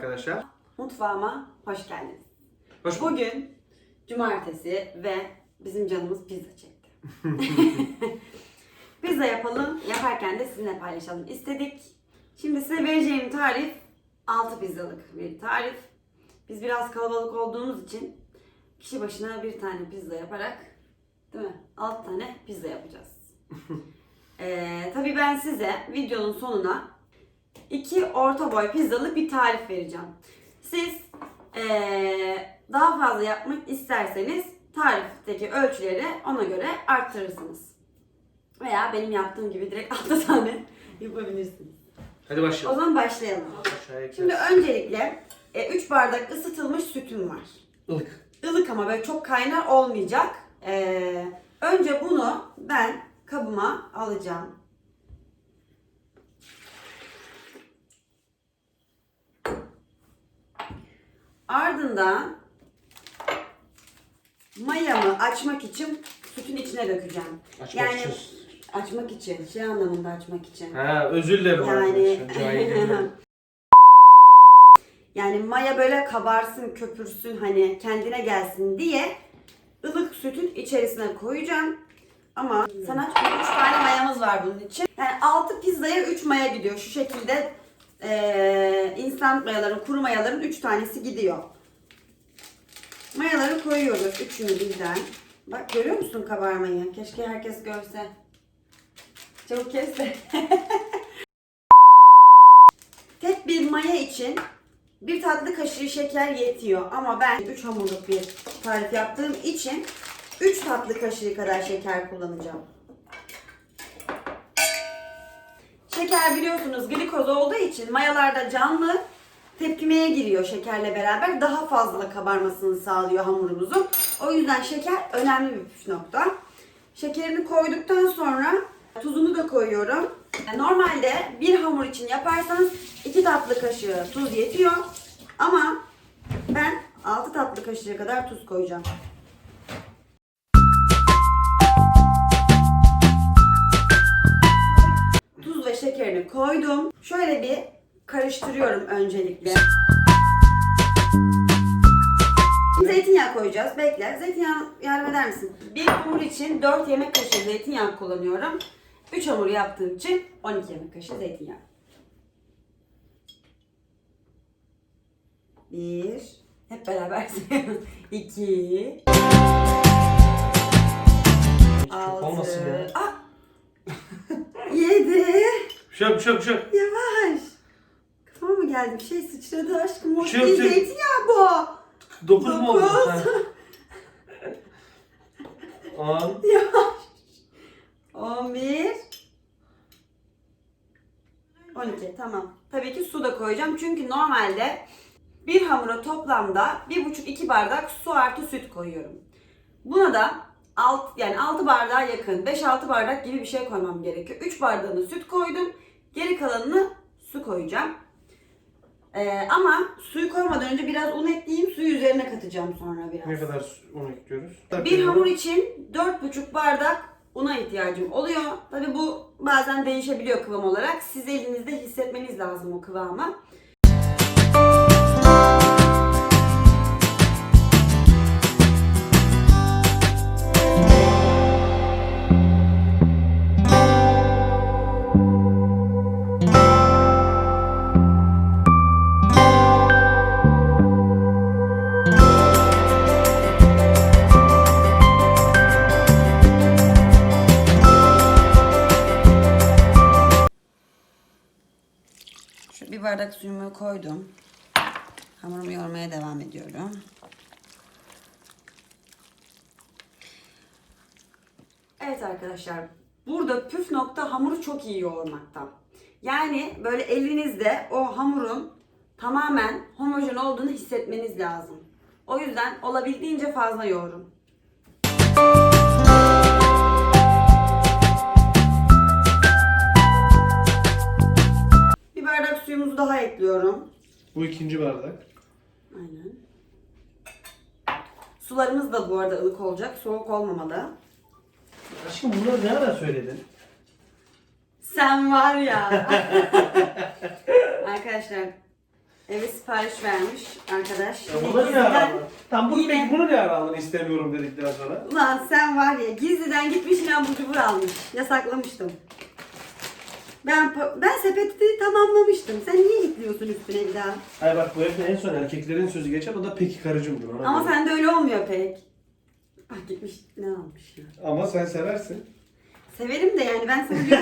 arkadaşlar. Mutfağıma hoş geldiniz. Hoş bulduk. Bugün cumartesi ve bizim canımız pizza çekti. pizza yapalım, yaparken de sizinle paylaşalım istedik. Şimdi size vereceğim tarif 6 pizzalık bir tarif. Biz biraz kalabalık olduğumuz için kişi başına bir tane pizza yaparak değil mi? 6 tane pizza yapacağız. ee, tabii ben size videonun sonuna iki orta boy pizzalı bir tarif vereceğim. Siz eee, daha fazla yapmak isterseniz tarifteki ölçüleri ona göre arttırırsınız. Veya benim yaptığım gibi direkt 6 tane yapabilirsiniz. Hadi O başlayalım. zaman başlayalım. Şimdi öncelikle 3 bardak ısıtılmış sütüm var. Ilık. Ilık ama böyle çok kaynar olmayacak. Ee, önce bunu ben kabıma alacağım. Ardından mayamı açmak için sütün içine dökeceğim. Açmak yani için. açmak için, şey anlamında açmak için. Ha özür dilerim Yani arkadaşlar. Yani maya böyle kabarsın, köpürsün hani kendine gelsin diye ılık sütün içerisine koyacağım. Ama sana 3 tane mayamız var bunun için. Yani 6 pizzaya 3 maya gidiyor. Şu şekilde eee instant mayaların, kuru mayaların 3 tanesi gidiyor. Mayaları koyuyoruz üçünü birden. Bak görüyor musun kabarmayı? Keşke herkes görse. Çabuk kes. Tek bir maya için bir tatlı kaşığı şeker yetiyor ama ben 3 hamurluk bir tarif yaptığım için 3 tatlı kaşığı kadar şeker kullanacağım. Şeker biliyorsunuz glikoz olduğu için mayalarda canlı tepkimeye giriyor şekerle beraber. Daha fazla kabarmasını sağlıyor hamurumuzun. O yüzden şeker önemli bir püf nokta. Şekerini koyduktan sonra tuzunu da koyuyorum. Normalde bir hamur için yaparsanız 2 tatlı kaşığı tuz yetiyor. Ama ben 6 tatlı kaşığı kadar tuz koyacağım. biberimi koydum. Şöyle bir karıştırıyorum öncelikle. Zeytinyağı koyacağız. Bekle. Zeytinyağı yardım eder misin? Bir hamur için 4 yemek kaşığı zeytinyağı kullanıyorum. 3 hamur yaptığım için 12 yemek kaşığı zeytinyağı. 1 Hep beraber sayalım. 2 6 7 şey yok, bir şey yok, bir şey yok. Yavaş. Kafama mı geldi? Bir şey sıçradı aşkım. O Şey değil şey- zeytinyağı bu. Dokuz mu oldu? Dokuz. Ha. On. Yavaş. 11 12 tamam. Tabii ki su da koyacağım. Çünkü normalde bir hamura toplamda 1,5-2 bardak su artı süt koyuyorum. Buna da alt, yani 6 bardağa yakın 5-6 bardak gibi bir şey koymam gerekiyor. 3 bardağını süt koydum. Geri kalanını su koyacağım. Ee, ama suyu koymadan önce biraz un ekleyeyim. Suyu üzerine katacağım sonra biraz. Ne kadar un ekliyoruz? Bir hamur için 4,5 bardak una ihtiyacım oluyor. Tabi bu bazen değişebiliyor kıvam olarak. Siz elinizde hissetmeniz lazım o kıvamı. Bardak suyumu koydum. Hamurumu yoğurmaya devam ediyorum. Evet arkadaşlar. Burada püf nokta hamuru çok iyi yoğurmakta. Yani böyle elinizde o hamurun tamamen homojen olduğunu hissetmeniz lazım. O yüzden olabildiğince fazla yoğurun. Daha ekliyorum. Bu ikinci bardak. Aynen. Sularımız da bu arada ılık olacak. Soğuk olmamalı. Aşkım bunları ne ara söyledin? Sen var ya. Arkadaşlar Eve sipariş vermiş arkadaş. Ya bunu ne ara aldın? Tamam bunu, Yine- bunu ne ara aldın istemiyorum dedikten sonra. Ulan sen var ya gizliden gitmiş yine bu cubur almış. Yasaklamıştım. Ben ben sepeti tamamlamıştım. Sen niye ekliyorsun üstüne bir daha? Hayır bak bu evde en son erkeklerin sözü geçer o da peki karıcımdır ona. Ama göre. sende öyle olmuyor pek. Bak gitmiş ne almış ya. Ama sen seversin. Severim de yani ben ki.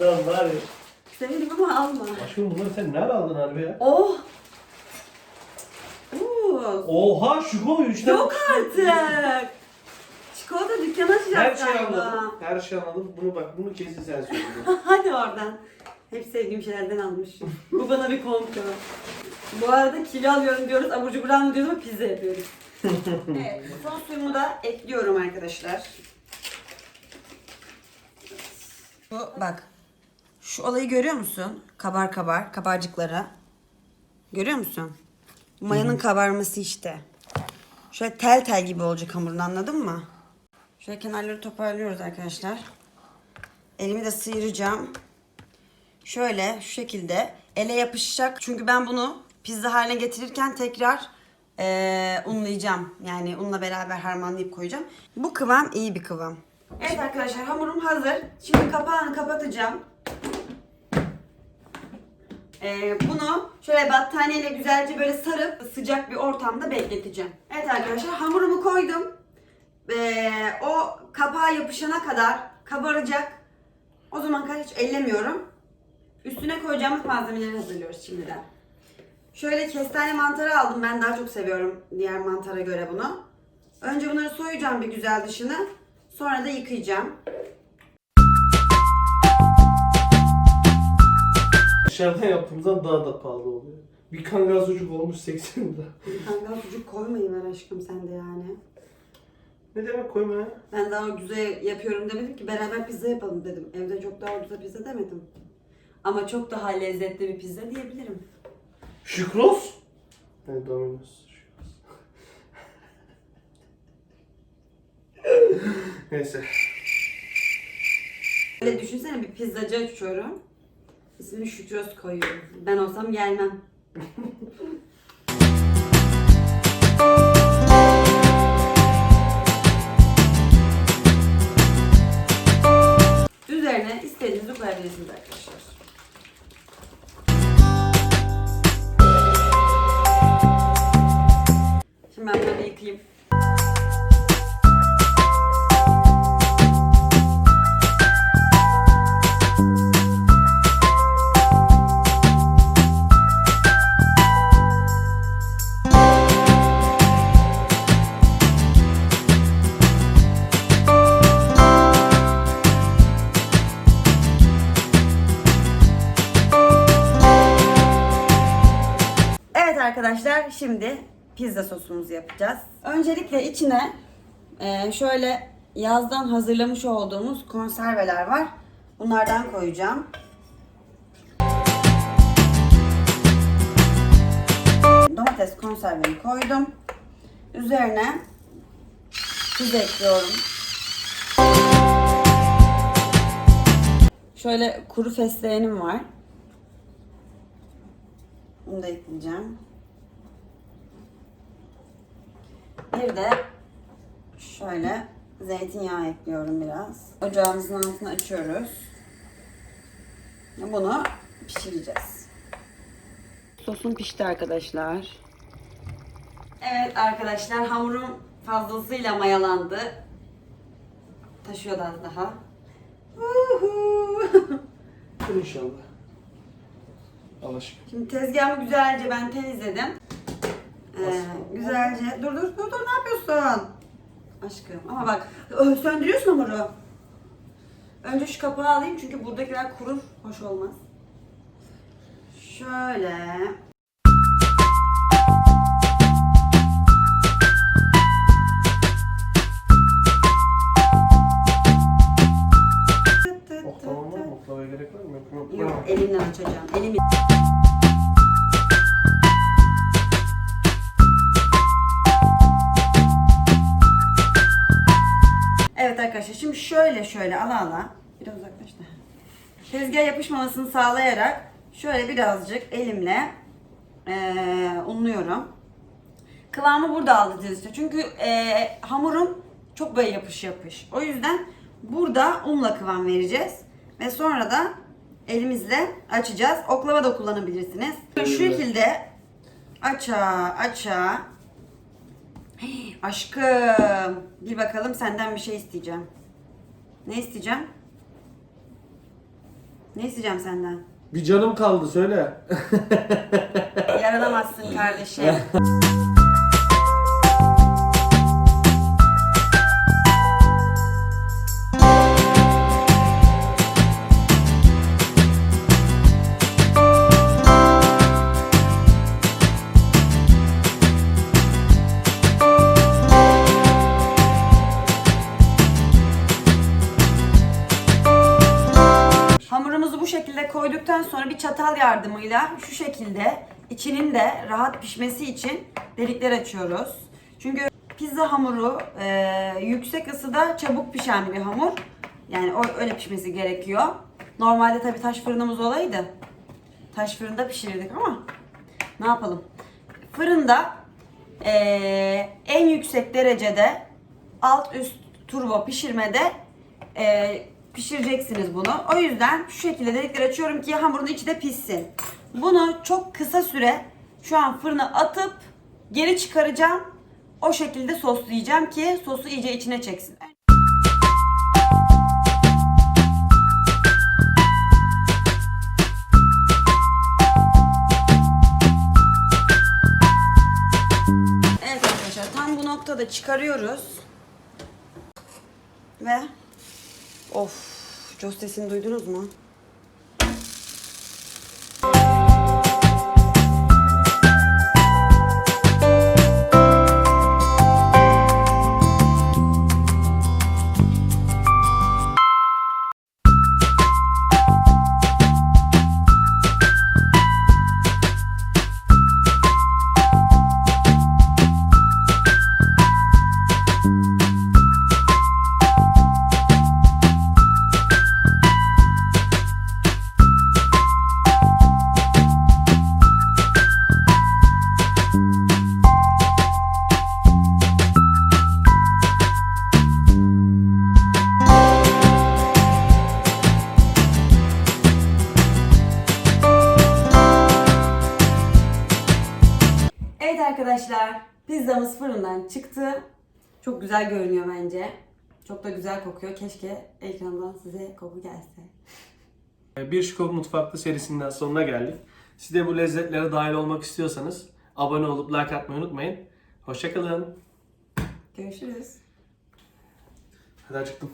Lan var ya. Severim ama alma. Aşkım bunları sen nerede aldın harbi ya? Oh! Oo. Oha şu koy işte. Yok artık. Dükkanı açacağız Her şey galiba. anladım. Her şey anladım. Bunu bak bunu kesin sen söyledin. Hadi oradan. Hep sevdiğim şeylerden almışım. Bu bana bir komplo. Bu arada kilo alıyorum diyoruz, abur cubur almıyor diyoruz ama pizza yapıyoruz. evet, son suyumu da ekliyorum arkadaşlar. Bu bak. Şu olayı görüyor musun? Kabar kabar, kabarcıkları. Görüyor musun? Mayanın kabarması işte. Şöyle tel tel gibi olacak hamurun anladın mı? Şöyle kenarları toparlıyoruz arkadaşlar. Elimi de sıyıracağım. Şöyle şu şekilde ele yapışacak. Çünkü ben bunu pizza haline getirirken tekrar eee, unlayacağım. Yani unla beraber harmanlayıp koyacağım. Bu kıvam iyi bir kıvam. Evet arkadaşlar hamurum hazır. Şimdi kapağını kapatacağım. Eee, bunu şöyle battaniyeyle güzelce böyle sarıp sıcak bir ortamda bekleteceğim. Evet arkadaşlar hamurumu koydum. Eee, o kapağa yapışana kadar kabaracak. O zaman kadar hiç ellemiyorum. Üstüne koyacağımız malzemeleri hazırlıyoruz şimdiden. Şöyle kestane mantarı aldım. Ben daha çok seviyorum diğer mantara göre bunu. Önce bunları soyacağım bir güzel dışını. Sonra da yıkayacağım. Dışarıdan yaptığımızdan daha da pahalı oluyor. Bir kangal sucuk olmuş 80 lira. Kangal sucuk koymayı ver aşkım sen de yani. Ne demek koyma ya? Ben daha güzel yapıyorum demedim ki beraber pizza yapalım dedim. Evde çok daha ucuza pizza demedim. Ama çok daha lezzetli bir pizza diyebilirim. Şükros? Ne Domino's. Şükros. Neyse. Öyle düşünsene bir pizzacı açıyorum. İsmini Şükros koyuyorum. Ben olsam gelmem. koyabilirsiniz arkadaşlar. Şimdi ben bunu yıkayayım. Pizza sosumuzu yapacağız. Öncelikle içine e, şöyle yazdan hazırlamış olduğumuz konserveler var. Bunlardan koyacağım. Domates konservemi koydum. Üzerine tuz ekliyorum. Şöyle kuru fesleğenim var. Bunu da ekleyeceğim. Bir de şöyle zeytinyağı ekliyorum biraz. Ocağımızın altını açıyoruz. Bunu pişireceğiz. Sosum pişti arkadaşlar. Evet arkadaşlar hamurum fazlasıyla mayalandı. Taşıyor da az daha. Uhu. İnşallah. Al aşkım. Şimdi tezgahımı güzelce ben temizledim. Ee, güzelce. Dur dur dur dur ne yapıyorsun? Aşkım ama bak söndürüyorsun hamuru. Önce şu kapağı alayım çünkü buradakiler kurur. Hoş olmaz. Şöyle. Şöyle ala ala biraz uzaklaş da. Tezgah yapışmamasını sağlayarak şöyle birazcık elimle eee, unluyorum. Kıvamı burada işte. Çünkü eee, hamurum çok böyle yapış yapış. O yüzden burada unla kıvam vereceğiz. Ve sonra da elimizle açacağız. Oklava da kullanabilirsiniz. Şu şekilde aça aça. Hey, aşkım. Bir bakalım senden bir şey isteyeceğim. Ne isteyeceğim? Ne isteyeceğim senden? Bir canım kaldı söyle. Yaralamazsın kardeşim. koyduktan sonra bir çatal yardımıyla şu şekilde içinin de rahat pişmesi için delikler açıyoruz. Çünkü pizza hamuru e, yüksek ısıda çabuk pişen bir hamur. Yani öyle pişmesi gerekiyor. Normalde tabii taş fırınımız olaydı. Taş fırında pişirirdik ama ne yapalım? Fırında e, en yüksek derecede alt üst turbo pişirmede e, pişireceksiniz bunu. O yüzden şu şekilde delikler açıyorum ki hamurun içi de pişsin. Bunu çok kısa süre şu an fırına atıp geri çıkaracağım. O şekilde soslayacağım ki sosu iyice içine çeksin. Evet arkadaşlar tam bu noktada çıkarıyoruz. Ve of Jos sesini duydunuz mu? Fırından çıktı. Çok güzel görünüyor bence. Çok da güzel kokuyor. Keşke ekrandan size koku gelse. Bir Şikok Mutfakta serisinden sonuna geldik. Siz de bu lezzetlere dahil olmak istiyorsanız abone olup like atmayı unutmayın. Hoşçakalın. Görüşürüz. Hadi acıktım.